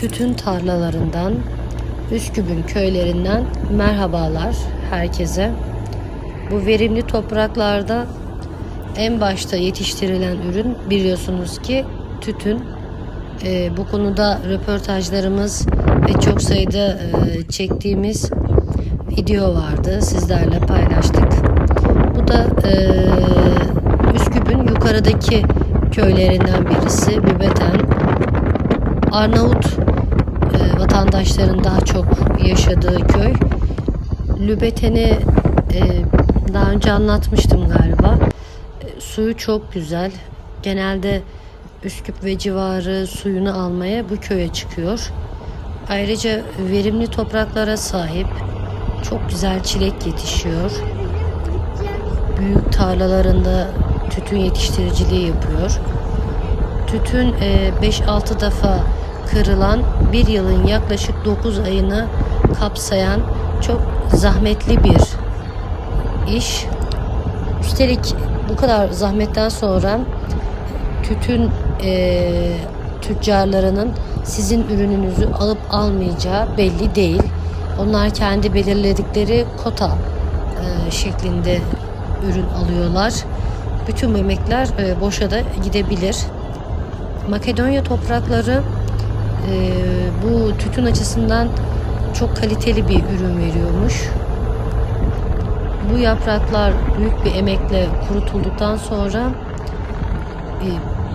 tütün tarlalarından, Üsküp'ün köylerinden merhabalar herkese. Bu verimli topraklarda en başta yetiştirilen ürün biliyorsunuz ki tütün. Ee, bu konuda röportajlarımız ve çok sayıda e, çektiğimiz video vardı. Sizlerle paylaştık. Bu da e, Üsküp'ün yukarıdaki köylerinden birisi Lübeten. Arnavut e, vatandaşların daha çok yaşadığı köy. Lübeten'i e, daha önce anlatmıştım galiba. E, suyu çok güzel. Genelde Üsküp ve civarı suyunu almaya bu köye çıkıyor. Ayrıca verimli topraklara sahip. Çok güzel çilek yetişiyor. Büyük tarlalarında tütün yetiştiriciliği yapıyor. Tütün e, 5-6 defa kırılan bir yılın yaklaşık 9 ayını kapsayan çok zahmetli bir iş. Üstelik bu kadar zahmetten sonra tütün e, tüccarlarının sizin ürününüzü alıp almayacağı belli değil. Onlar kendi belirledikleri kota e, şeklinde ürün alıyorlar. Bütün bu emekler e, boşa da gidebilir. Makedonya toprakları e, bu tütün açısından çok kaliteli bir ürün veriyormuş. Bu yapraklar büyük bir emekle kurutulduktan sonra e,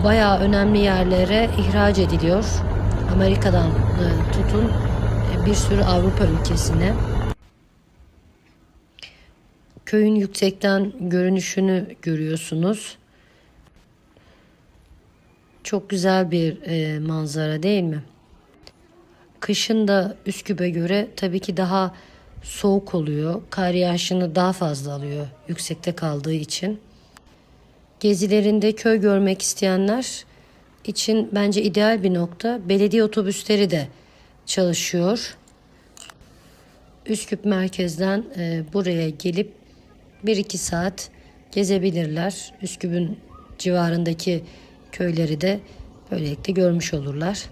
bayağı önemli yerlere ihraç ediliyor. Amerika'dan e, tutun e, bir sürü Avrupa ülkesine. Köyün yüksekten görünüşünü görüyorsunuz. Çok güzel bir e, manzara değil mi? Kışın da Üsküp'e göre tabii ki daha soğuk oluyor. Kar yağışını daha fazla alıyor yüksekte kaldığı için. Gezilerinde köy görmek isteyenler için bence ideal bir nokta. Belediye otobüsleri de çalışıyor. Üsküp merkezden e, buraya gelip 1-2 saat gezebilirler. Üsküp'ün civarındaki köyleri de böylelikle görmüş olurlar.